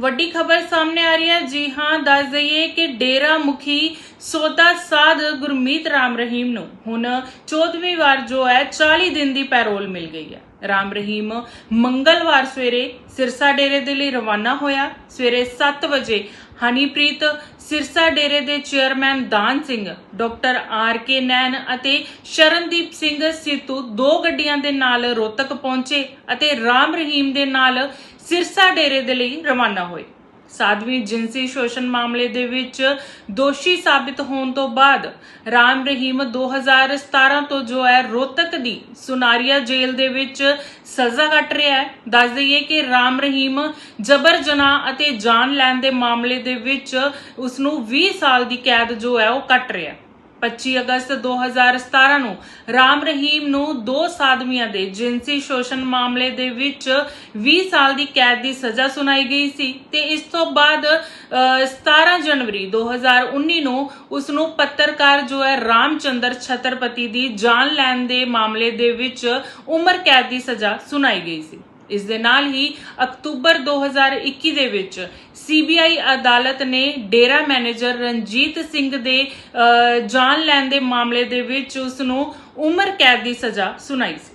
ਵੱਡੀ ਖਬਰ ਸਾਹਮਣੇ ਆ ਰਹੀ ਹੈ। ਜੀ ਹਾਂ, ਦੱਸ ਦਈਏ ਕਿ ਡੇਰਾ ਮੁਖੀ ਸੋਦਾ ਸਾਧ ਗੁਰਮੀਤ ਰਾਮ ਰਹੀਮ ਨੂੰ। ਹੁਣ 14ਵੀਂ ਵਾਰ ਜੋ ਹੈ 40 ਦਿਨ ਦੀ ਪੈਰੋਲ ਮਿਲ ਗਈ ਹੈ। ਰਾਮ ਰਹੀਮ ਮੰਗਲਵਾਰ ਸਵੇਰੇ ਸਿਰਸਾ ਡੇਰੇ ਦੇ ਲਈ ਰਵਾਨਾ ਹੋਇਆ। ਸਵੇਰੇ 7 ਵਜੇ ਹਨੀਪ੍ਰੀਤ ਸਿਰਸਾ ਡੇਰੇ ਦੇ chairman Dan Singh, doctor R K Nain ਅਤੇ ਸ਼ਰਨਦੀਪ ਸਿੰਘ ਸਿੱਤੂ ਦੋ ਗੱਡੀਆਂ ਦੇ ਨਾਲ ਰੋਤਕ ਪਹੁੰਚੇ ਅਤੇ ਰਾਮ ਰਹੀਮ ਦੇ ਨਾਲ ਸਿਰਸਾ ਡੇਰੇ ਦੇ ਲਈ ਰਵਾਨਾ ਹੋਏ। ਸਾਧਵੀ ਜਿੰਸੀ ਸ਼ੋਸ਼ਣ ਮਾਮਲੇ ਦੇ ਵਿੱਚ ਦੋਸ਼ੀ ਸਾਬਿਤ ਹੋਣ ਤੋਂ ਬਾਅਦ ਰਾਮ ਰਹੀਮ 2017 ਤੋਂ ਜੋ ਹੈ ਰੋਤਕ ਦੀ ਸੁਨਾਰੀਆ ਜੇਲ੍ਹ ਦੇ ਵਿੱਚ ਸਜ਼ਾ ਕੱਟ ਰਿਹਾ ਹੈ। ਦੱਸ ਦਈਏ ਕਿ ਰਾਮ ਰਹੀਮ ਜਬਰ ਜਨਾਹ ਅਤੇ ਜਾਨ ਲੈਣ ਦੇ ਮਾਮਲੇ ਦੇ ਵਿੱਚ ਉਸ ਨੂੰ 20 ਸਾਲ ਦੀ ਕੈਦ ਜੋ ਹੈ ਉਹ ਕੱਟ ਰਿਹਾ ਹੈ। 25 ਅਗਸਤ 2017 ਨੂੰ ਰਾਮ ਰਹੀਮ ਨੂੰ ਦੋ ਸਾਧਮੀਆਂ ਦੇ ਜਿੰਸੀ ਸ਼ੋਸ਼ਣ ਮਾਮਲੇ ਦੇ ਵਿੱਚ 20 ਸਾਲ ਦੀ ਕੈਦ ਦੀ ਸਜ਼ਾ ਸੁਣਾਈ ਗਈ ਸੀ ਤੇ ਇਸ ਤੋਂ ਬਾਅਦ ਅ, 17 ਜਨਵਰੀ 2019 ਨੂੰ ਉਸ ਨੂੰ ਪੱਤਰਕਾਰ ਜੋ ਹੈ ਰਾਮਚੰਦਰ ਛਤਰਪਤੀ ਦੀ ਜਾਨ ਲੈਣ ਦੇ ਮਾਮਲੇ ਦੇ ਵਿੱਚ ਉਮਰ ਕੈਦ ਦੀ ਸਜ਼ਾ ਸੁਣਾਈ ਗਈ ਸੀ। ਇਸ ਦੇ ਨਾਲ ਹੀ ਅਕਤੂਬਰ 2021 ਦੇ ਵਿੱਚ ਸੀਬੀਆਈ ਅਦਾਲਤ ਨੇ ਡੇਰਾ ਮੈਨੇਜਰ ਰਣਜੀਤ ਸਿੰਘ ਦੇ ਅ, ਜਾਨ ਲੈਣ ਦੇ ਮਾਮਲੇ ਦੇ ਵਿੱਚ ਉਸ ਨੂੰ ਉਮਰ ਕੈਦ ਦੀ ਸਜ਼ਾ ਸੁਣਾਈ ਸੀ।